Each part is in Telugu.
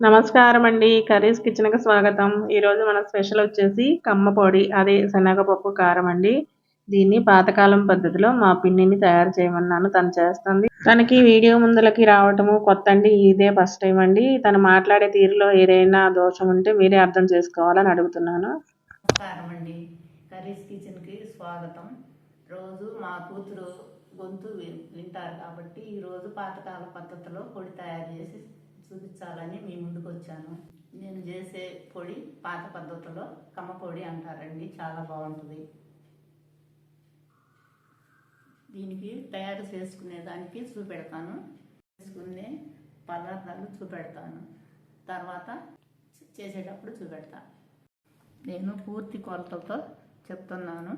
నమస్కారం అండి కర్రీస్ కిచెన్కి స్వాగతం. ఈరోజు మన స్పెషల్ వచ్చేసి కమ్మ పొడి అదే శనగపప్పు కారం అండి దీన్ని పాతకాలం పద్ధతిలో మా పిన్నిని తయారు చేయమన్నాను. తను చేస్తుంది. తనకి వీడియో ముందులకి రావటము కొత్త అండి ఇదే ఫస్ట్ టైం అండి. తను మాట్లాడే తీరులో ఏదైనా దోషం ఉంటే మీరే అర్థం చేసుకోవాలని అడుగుతున్నాను. నమస్కారం అండి కర్రీస్ కిచెన్కి స్వాగతం. రోజు మా కూతురు గొంతు వింటారు కాబట్టి ఈరోజు పాతకాల పద్ధతిలో పొడి తయారు చేసి చూపించాలని మీ ముందుకు వచ్చాను నేను చేసే పొడి పాత పద్ధతిలో కమ్మ పొడి అంటారండి చాలా బాగుంటుంది. దీనికి తయారు చేసుకునే దానికి చూపెడతాను. చేసుకునే పదార్థాలు చూపెడతాను. తర్వాత చేసేటప్పుడు చూపెడతాను నేను పూర్తి కొలతలతో చెప్తున్నాను.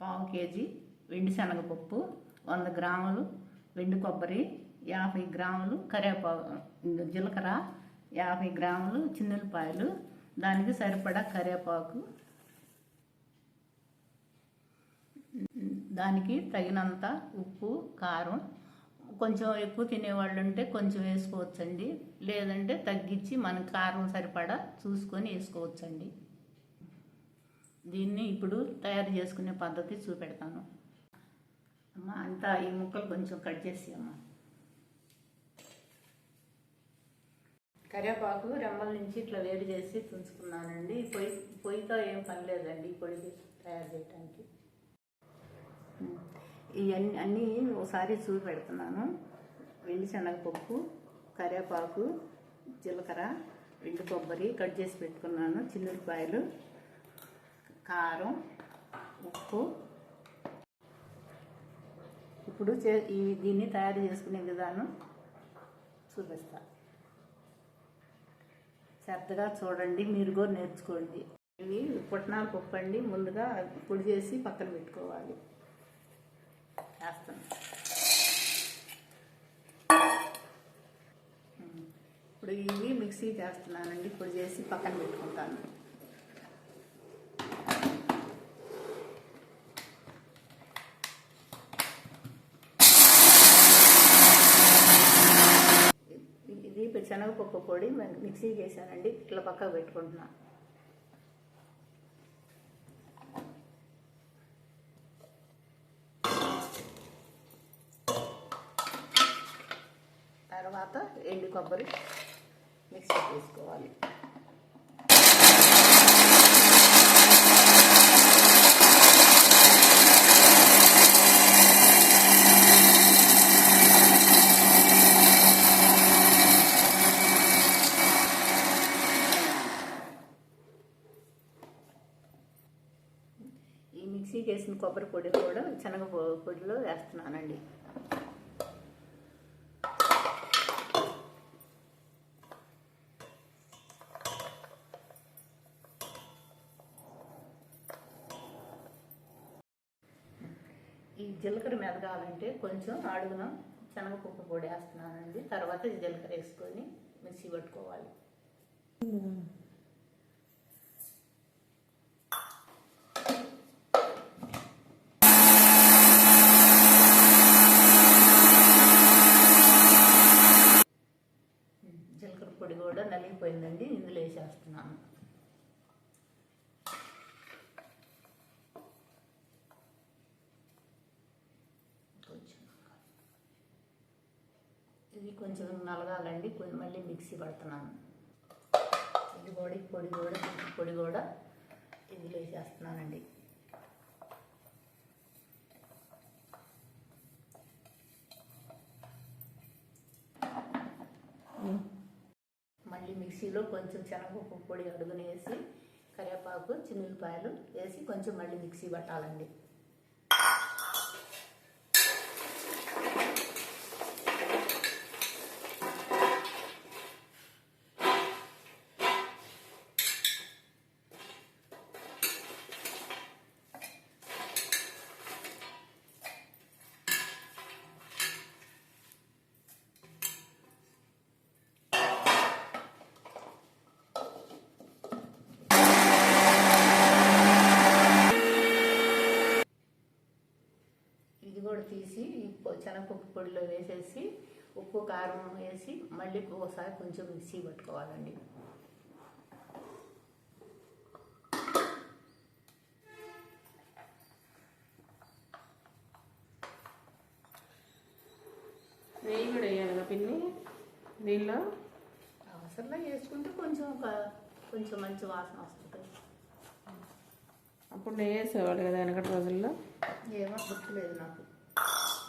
పావు కేజీ వెండి శనగపప్పు వంద గ్రాములు వెండి కొబ్బరి యాభై గ్రాములు కరివేపాకు జీలకర్ర యాభై గ్రాములు చిన్నులపాయలు దానికి సరిపడా కరివేపాకు దానికి తగినంత ఉప్పు కారం. కొంచెం ఎక్కువ తినేవాళ్ళు ఉంటే కొంచెం వేసుకోవచ్చండి. లేదంటే తగ్గించి మన కారం సరిపడా చూసుకొని వేసుకోవచ్చండి. దీన్ని ఇప్పుడు తయారు చేసుకునే పద్ధతి చూపెడతాను. అమ్మ అంతా ఈ ముక్కలు కొంచెం కట్ చేసి అమ్మ కరివేపాకు రెమ్మల నుంచి ఇట్లా వేడి చేసి తుంచుకున్నానండి. పొయ్యి పొయ్యితో ఏం పని లేదండి పొడి తయారు చేయడానికి ఇవన్నీ అన్నీ ఒకసారి చూసి పెడుతున్నాను. వెండి శనగపప్పు కరివేపాకు జీలకర్ర వెండి కొబ్బరి కట్ చేసి పెట్టుకున్నాను. చిన్నులపాయలు కారం ఉప్పు. ఇప్పుడు చే ఈ దీన్ని తయారు చేసుకునే విధానం చూపిస్తాను శ్రద్ధగా చూడండి మీరు కూడా నేర్చుకోండి. ఇవి పుట్నాల పప్పు అండి. ముందుగా పొడి చేసి పక్కన పెట్టుకోవాలి. వేస్తాను ఇప్పుడు ఇవి మిక్సీ చేస్తున్నానండి. పొడి చేసి పక్కన పెట్టుకుంటాను ఇది శనగపప్పు పొడి మిక్సీ చేశానండి ఇట్లా పక్కకు పెట్టుకుంటున్నా. తర్వాత ఎండు కొబ్బరి మిక్సీ చేసుకోవాలి ఈ మిక్సీకి వేసిన కొబ్బరి పొడి కూడా శనగ పొడిలో వేస్తున్నానండి. ఈ జీలకర్ర మెదగాలంటే కొంచెం అడుగున శనగపప్పు పొడి వేస్తున్నానండి. తర్వాత జీలకర్ర వేసుకొని మిక్సీ పట్టుకోవాలి జీలకర్ర పొడి కూడా నలిగిపోయిందండి ఇందులో వేసేస్తున్నాను కొంచెం ఇది కొంచెం నలగాలండి కొంచెం మళ్ళీ మిక్సీ పడుతున్నాను. ఇది పొడి పొడి కూడా పొడి కూడా ఇందులో వేసేస్తున్నానండి మళ్ళీ మిక్సీలో కొంచెం శనగపప్పు పొడి అడుగున వేసి కరివేపాకు చిన్నులపాయలు వేసి కొంచెం మళ్ళీ మిక్సీ పట్టాలండి. కూడా తీసి శనగపప్పు పొడిలో వేసేసి ఉప్పు కారం వేసి మళ్ళీ ఒకసారి కొంచెం మిక్సీ పట్టుకోవాలండి. నెయ్యి కూడా వేయాలి కదా పిన్ని దీనిలో అవసరంలో వేసుకుంటే కొంచెం ఒక కొంచెం మంచి వాసన వస్తుంది. అప్పుడు నెయ్యి వేసేవాళ్ళు కదా వెనకటి రోజుల్లో? ఏమో గుర్తులేదు నాకు.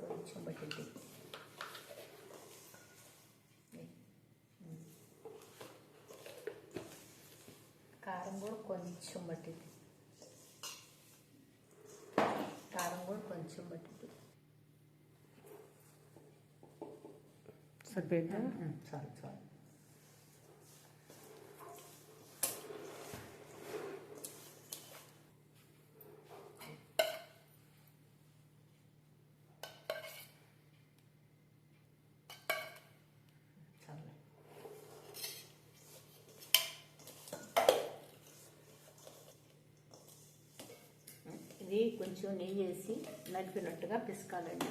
కొంచెం పట్టింది కారం కూడా కొంచెం పట్టింది కారం కూడా కొంచెం పట్టింది సరిపోయిందా? చాలు చాలు చాలు ఇది కొంచెం నెయ్యి వేసి నలిపినట్టుగా పిసకాలండి.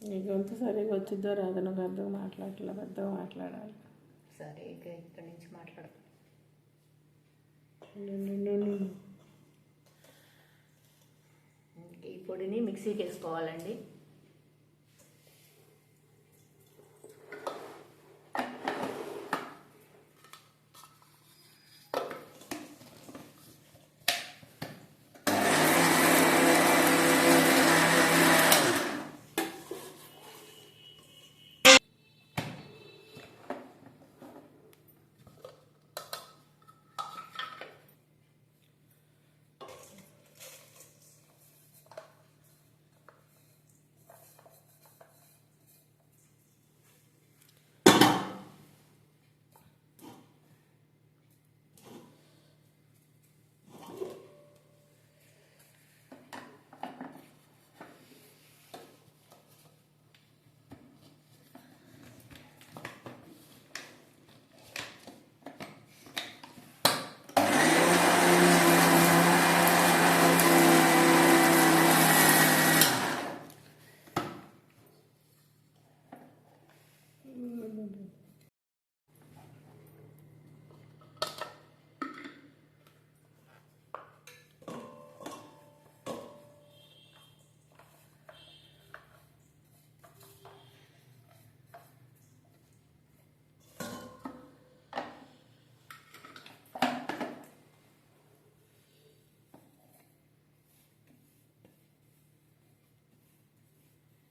నీ గొంతు సరిగా వచ్చిద్దో రాదో నువ్వు పెద్దగా మాట్లాడట్లా పెద్దగా మాట్లాడాలి. సరే ఇక ఇక్కడి నుంచి మాట్లాడతాం. ఈ పొడిని మిక్సీకి వేసుకోవాలండి.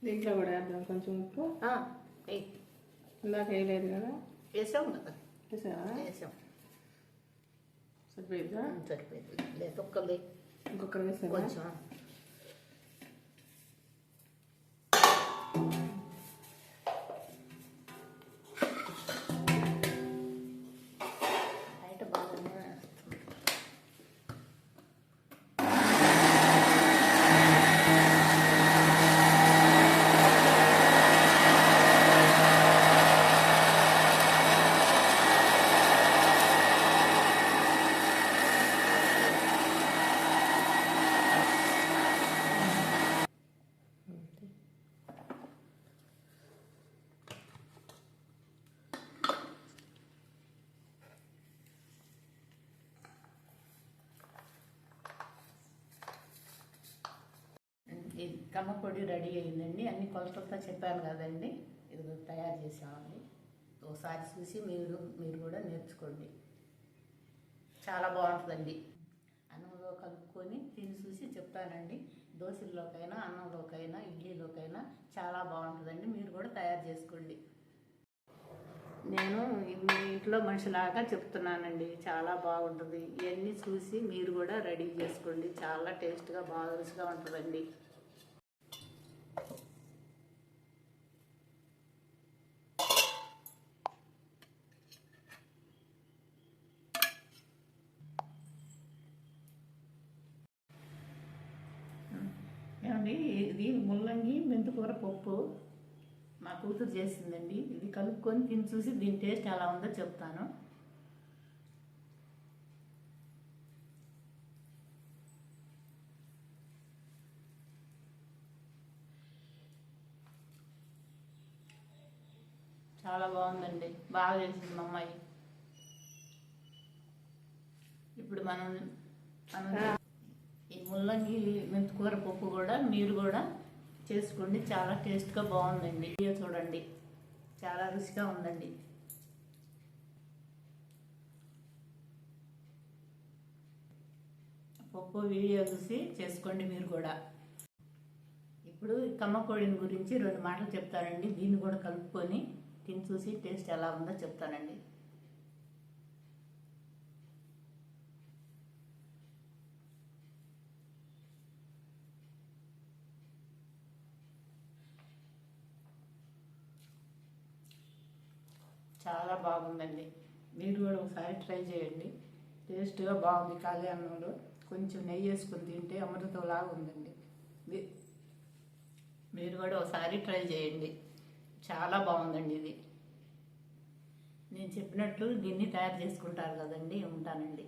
దీంట్లో కూడా వేద్దాం. కొంచెం ఉప్పు. ఇందాక వేయలేదు కదా? వేసాం కదా? వేసావా? వేసాం సరిపోయిద్దా సరిపోయింది. లేదు ఒక్కలే ఇంకొకరు వేసావా కొంచెం. కమ్మ పొడి రెడీ అయిందండి. అన్ని కొలతలతో చెప్పాను కదండి. ఇది తయారు చేసామండి ఒకసారి చూసి మీరు మీరు కూడా నేర్చుకోండి. చాలా బాగుంటుందండి. అన్నంలో కలుపుకొని తిని చూసి చెప్తానండి. దోశల్లోకైనా అన్నంలోకైనా ఇడ్లీలోకైనా చాలా బాగుంటుందండి. మీరు కూడా తయారు చేసుకోండి. నేను మీ ఇంట్లో మనిషిలాగా చెప్తున్నానండి. చాలా బాగుంటుంది. ఇవన్నీ చూసి మీరు కూడా రెడీ చేసుకోండి. చాలా టేస్ట్గా బాగా రుచిగా ఉంటుందండి. ఏమండి? ఇది ముల్లంగి మెంతుకూర పప్పు. మా కూతురు చేసిందండి. ఇది కలుపుకొని తిని చూసి దీని టేస్ట్ ఎలా ఉందో చెప్తాను. చాలా బాగుందండి. బాగా చేసింది మా అమ్మాయి. ఇప్పుడు మనం మనం ముల్లంగి మెంతికూర పప్పు కూడా మీరు కూడా చేసుకోండి. చాలా టేస్ట్గా బాగుందండి. వీడియో చూడండి. చాలా రుచిగా ఉందండి. పప్పు వీడియో చూసి చేసుకోండి మీరు కూడా. ఇప్పుడు కమ్మకోడిని గురించి రెండు మాటలు చెప్తానండి. దీన్ని కూడా కలుపుకొని తిని చూసి టేస్ట్ ఎలా ఉందో చెప్తానండి. చాలా బాగుందండి. మీరు కూడా ఒకసారి ట్రై చేయండి. టేస్ట్గా బాగుంది కళ్యాణంలో కొంచెం నెయ్యి వేసుకొని తింటే అమృతంలాగా ఉందండి. మీరు కూడా ఒకసారి ట్రై చేయండి. చాలా బాగుందండి ఇది. నేను చెప్పినట్లు గిన్ని తయారు చేసుకుంటారు కదండి ఉంటానండి.